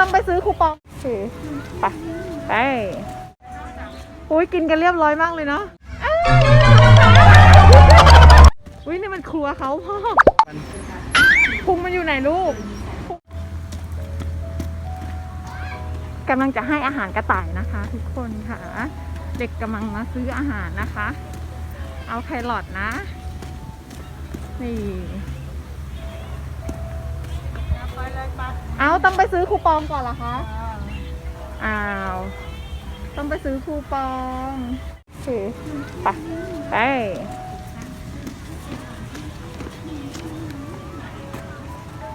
ต้องไปซื้อคูปองโอเคไปไปอุ้ยกินกันเรียบร้อยมากเลยเนาะอุ้ยนี่มันครัวเขาพ่อพุงมันอยู่ไหนลูกกำลังจะให้อาหารกระต่ายนะคะ ทุกคนค่ะ เด็กกำลังมาซื้ออาหารนะคะ เอาแครอทนะนี่ เอาต้องไปซื้อคูปองก่อนเหรอคะ อ้าว ต้องไปซื้อคูปองโอเคไปไป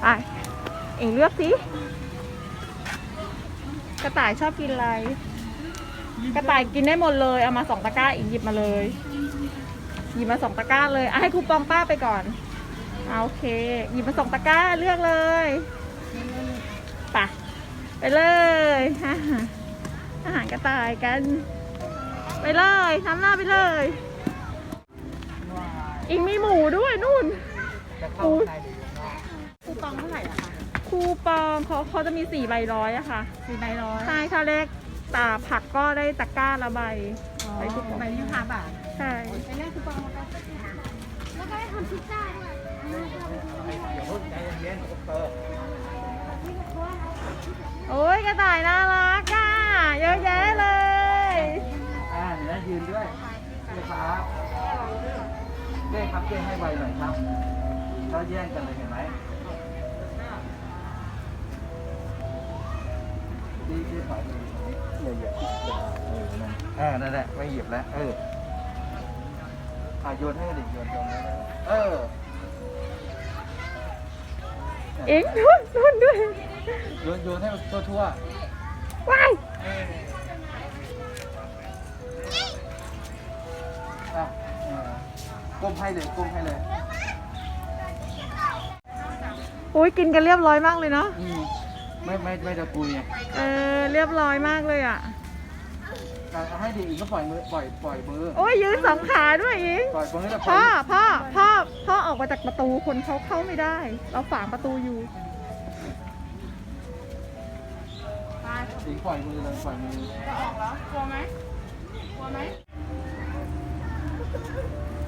ไปเองเลือกสิกระต่ายชอบกินอะไร กระต่ายกินได้หมดเลย เอามาสองตะกร้าอีกหยิบมาเลย หยิบมาสองตะกร้าเลยอะให้คูปองป้าไปก่อน เอาโอเค หยิบมาสองตะกร้าเลือกเลย ไปไปเลยฮะอาหารกระต่ายกัน ไปเลยทำหน้าไปเลย อีกมีหมูด้วยนู่นจะเข้าข้างในหรืออยู่ข้างนอกคูปองเท่าไหร่อะคะคูปองเขาเขาจะมีสี่ใบร้อยอะค่ะสี่ใบร้อยใช่ถ้าเลขตาผักก็ได้ตะกร้าละใบใบคูปองใบนี้ห้าบาทใช่ไปแรกคูปองมาไปแล้วก็ได้ทำพิซซ่าด้วยเดี๋ยวเพิ่งใจเย็นๆเออ โอ้ยกระต่ายน่ารักอะเยอะแยะเลยอ่าแล้วยืนด้วยเจ้ครับเจ้ครับเจ้ให้ไวหน่อยครับเขาแย่งกันเลยเห็นไหมดีเจ้ถอยเลยอย่าเหยียบเออนั่นเออนั่นแหละไม่เหยียบแล้ว เอออะโยนให้กันดิโยนโยนให้กันเออเอ็งนู่นนู่นด้วย โยนโยนให้มันทั่วๆว้ายอะเออก้มให้เลยก้มให้เลยโอ้ยกินกันเรียบร้อยมากเลยเนาะอืมไม่ไม่ไม่ตะกุยไงเออเรียบร้อยมากเลยอะอะให้ดีอีกก็ปล่อยมือปล่อยปล่อยมือโอ้ยยืนสองขาด้วยเอ็งปล่อยมือแล้วปล่พ่ออยพ่อพ่อพ่อออกมาจากประตูคนเขาเข้าไม่ได้ เราฝางประตูอยู่ สิงปล่อยมือเลยปล่อยมือจะออกแล้วกลัวไหมกลัวไหม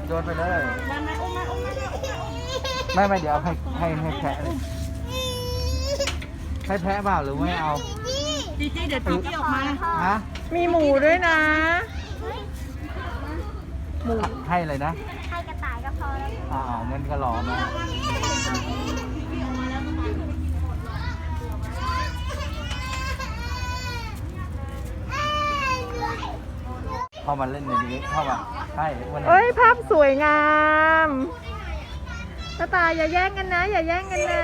โยนไปเลยมาไหมอุ้มไหมอุ้มไหมอุ้มไหมไม่ไม่เดี๋ยวเอาให้ให้ให้แพะเลยให้แพะเปล่าหรือไม่เอา จีจี้เดี๋ยวจีจี้ออกมาฮะ มีหมูด้วยนะ หมูให้อะไรนะ ให้กระต่ายก็พอแล้ว อ่างั้นก็รอมา เข้ามาเล่นในนี้เข้ามาใช่วันเอ้นี้ยภาพสวยงามกระต่ายอย่าแย่งกันนะ อย่าแย่งกันนะ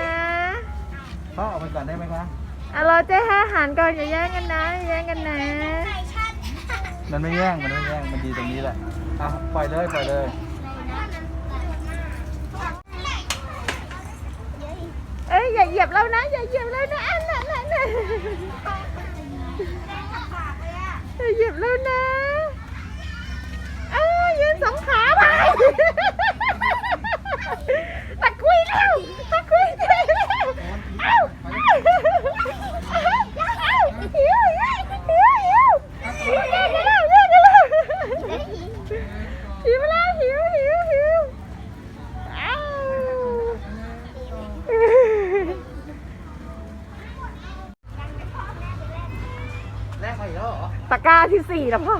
พ่อออกไปก่อนได้ไหมคะอะรอเจ๊ให้อาหารก่อนอย่าแย่งกันนะอย่าแย่งกันนะไก่ชันมันไม่แย่งมันไม่แย่งมันดีตรงนี้แหละอะปล่อยเลยปล่อยเลยเอ้ยอย่าเหยียบเรานะ อย่าเหยียบเรานะอันนั้นน่ะน่ะอย่าเหยียบเรานะอ้าว ยืนสองขาไปตะกุยแล้วตะกุยแล้วเอ้าเอ้าเอ้าหิวหิวหิวหิวหิวแย่งกันแล้วแย่งกันแล้วหิวแล้วหิวหิวหิวเอ้าแรกไปแล้วเหรอตะกร้าที่สี่แล้วพ่อ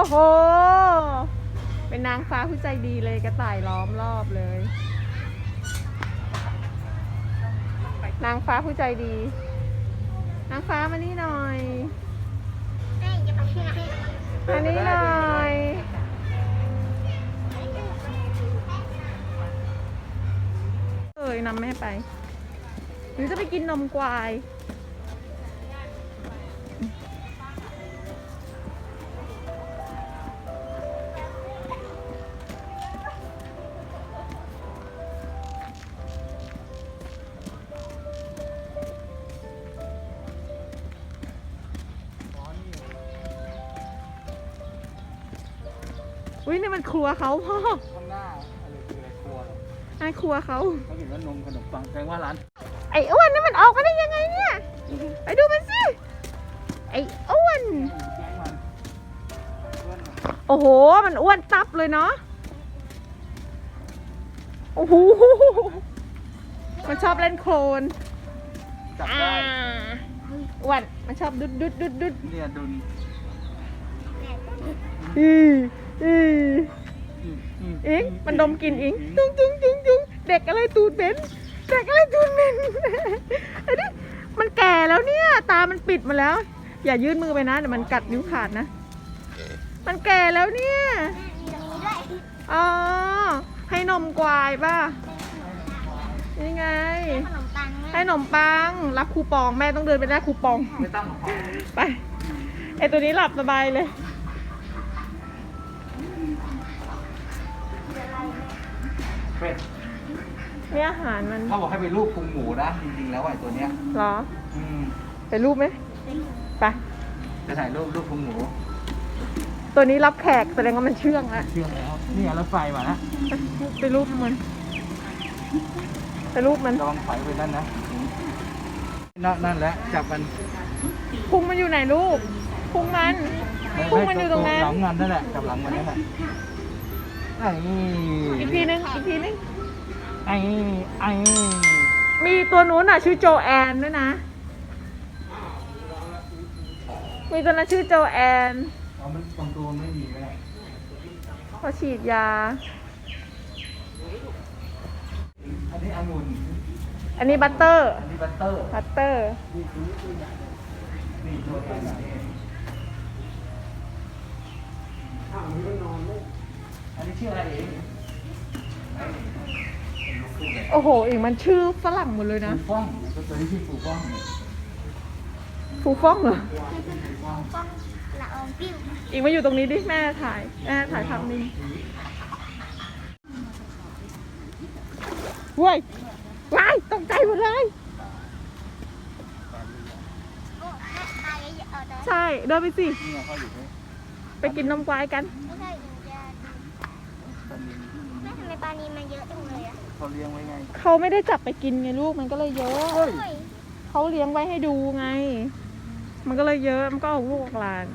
โอ้โห เป็นนางฟ้าผู้ใจดีเลยกระต่ายล้อมรอบเลย นางฟ้าผู้ใจดี นางฟ้ามานี่หน่อยแม่จะไปที่ไหนนี่หน่อยเอ้ยนำแม่ไปหรือจะไปกินนมควาย อุ้ยนี่มันครัวเขาพ่อข้างหน้าอะไรคืออะไรครัวเหรอนั่นครัวเขา เขาเห็นว่านมขนมปังแสดงว่าร้านไอ้อ้วนนี่มันออกมาได้ยังไงเนี่ย ไปดูมันสิ ไอ้อ้วน แกงมันเพื่อนโอ้โห มันอ้วนตับเลยเนาะ โอ้โห มันชอบเล่นโคลนจับอ่าได้อ้วน มันชอบดุดดุดดุดดุดเนี่ยดุนอือ อือมมอิงมันดมกลิ่นอิงจุ้งจุ้งจุ้งจุ้งเด็กอะไรตูดเหม็นเด็กอะไรตูดเหม็นอันนี้มันแก่แล้วเนี่ย ตามันปิดมาแล้ว อย่ายื่นมือไปนะเดี๋ยวมันกัดนิ้วขาดนะ มันแก่แล้วเนี่ยมีตรงนี้ด้วยอ๋อให้นมกวายป่ะนี่ไงขนมปังไหมให้นมปัง รับคูปองแม่ต้องเดินไปได้คูปอง ไม่ตั้งหรอกไปไอตัวนี้หลับสบายเลย เป็ดนี่อาหารมันเขาบอกให้ไปรูปพุงหมูนะจริงๆแล้วไอ้ตัวเนี้ยเหรอ อืมไปรูปไหมไป จะถ่ายรูปรูปพุงหมูตัวนี้รับแขกแสดงว่ามันเชื่องแล้วเชื่อแล้วนี่รถไฟมาแล้วไปรูปมันไปรูปมันระวังไฟไปนั่นนะนั่นนั่นแหละจับมันพุงมันอยู่ไหนลูกพุงมันพุงมันอยู่ตรงนั้นหลังมันนั่นแหละจับหลังมันนั่นแหละ ไอ้อีกทีนึงอีกทีนึงไอ้ไอ้มีตัวนู้นอะชื่อโจแอนด้วยนะ มีตัวนั้นชื่อโจแอนเอามันบางตัวไม่มีก็ได้เขาฉีดยา อันนี้องุ่นอันนี้บัตเตอร์ อันนี้บัตเตอร์ บัตเตอร์ นี่ตัวแทนอันนี้ อันนี้ชื่ออะไรเองโอ้โหอีกมันชื่อฝรั่งหมดเลยนะ ฟูฟ่องตัวนี้ชื่อฟูฟ่องฟูฟ่องเหรอป้องละอองปิ้วอีกมาอยู่ตรงนี้ดิแม่ถ่ายแม่ถ่ายภาพนิ่งเว้ยว้ายตกใจหมดเลย โอ้แม่ตายเยอะๆเอาแต่ใช่เดินไปสิ นี่เขาอยู่ที่ไปกินนมควายกัน ไม่ใช่หนูจะ ตอนนี้ แม่ทำไม ปลานีมันเยอะจังเลยอะเขาเลี้ยงไว้ไงเขาไม่ได้จับไปกินไงลูกมันก็เลยเยอะโอ้ยเขาเลี้ยงไว้ให้ดูไง มันก็เลยเยอะมันก็ออกลูกออกหลาน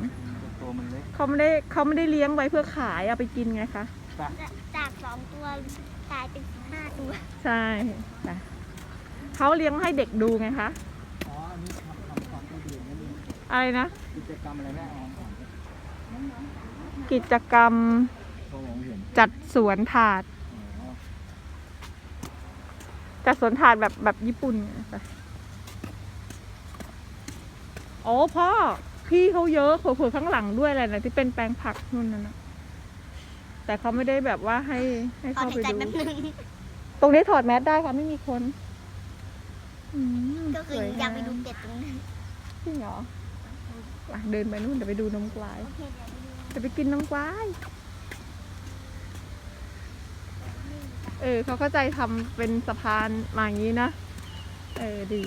ตัวมันเล็กเขาไม่ได้เขาไม่ได้เลี้ยงไว้เพื่อขายเอาไปกินไงคะปะจากสองตัวกลายเป็นสิบห้าตัว ใช่จ้ะเขาเลี้ยงให้เด็กดูไงคะอ๋ออันนี้ทำทำความตัวเดียวนั่นเองอะไรนะกิจกรรมอะไรแม่อ๋ออ๋อกิจกรรม เขามองเห็น จัดสวนถาดอ๋อ จัดสวนถาดแบบแบบญี่ปุ่นไงจ้ะโอ้พ่อ พี่เขาเยอะเผื่อๆข้างหลังด้วยอะไรนะที่เป็นแปลงผักนู่นนั่นนะแต่เขาไม่ได้แบบว่าให้ให้ขอเข้าหายไปใจดูแป๊บนึงตรงนี้ถอดแมสได้ค่ะไม่มีคนอืมก็คือสวอยากงไปดูเป็ดตรงนั้นจริงเหรออะเดินไปนู่นเดี๋ยวไปดูนมกวายโอเคเดี๋ยวไปดูจะไปกินน้ำกวาย เออเขาเข้าใจทำเป็นสะพานมาอย่างนี้นะ เออดี